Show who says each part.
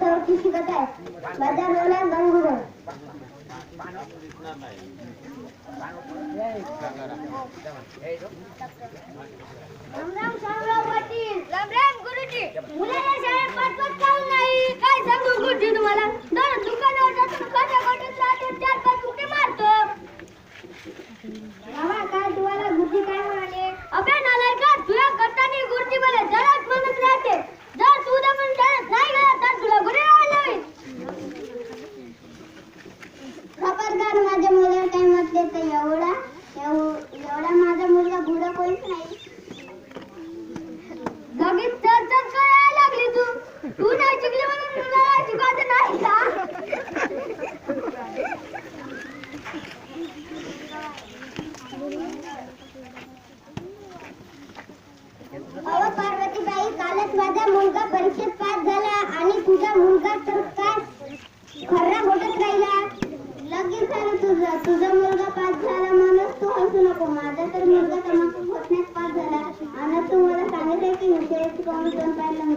Speaker 1: चौथी शिकत आहे माझा रोल आहे गंगूबाई रामराम शामराव पाटील रामराम गुरुजी मुलाला शाळेत पाठवत काहून नाही काय सांगू गुरुजी तुम्हाला दर दुकानावर जातो कशा जातो चार पाच उठे मारतो मामा काय तुम्हाला गुरुजी काय म्हणाले अबे नालाय का तुला करताना गुरुजी मला जराच म्हणत राहते जर तू उद्या पण शाळेत नाही गेला तर तुला गुन्हे लावायला खबरदार माझ्या मुलाला एवढा एवढा माझा मुलगा गुडा कोणीच नाही. लगेच तर तर करायला लागली तू. तू नाही शिकली म्हणून तुला शिकवायचं नाही का? अहो पार्वतीबाई कालच माझा मुलगा परीक्षेत ना तुझा तुझा मुलगा पास झाला म्हणून तू हसू नको. माझा तर मुलगा तमाखू पास झाला. आणि तू मला सांगितलं की हुशारीत कमी दोन पाहिलं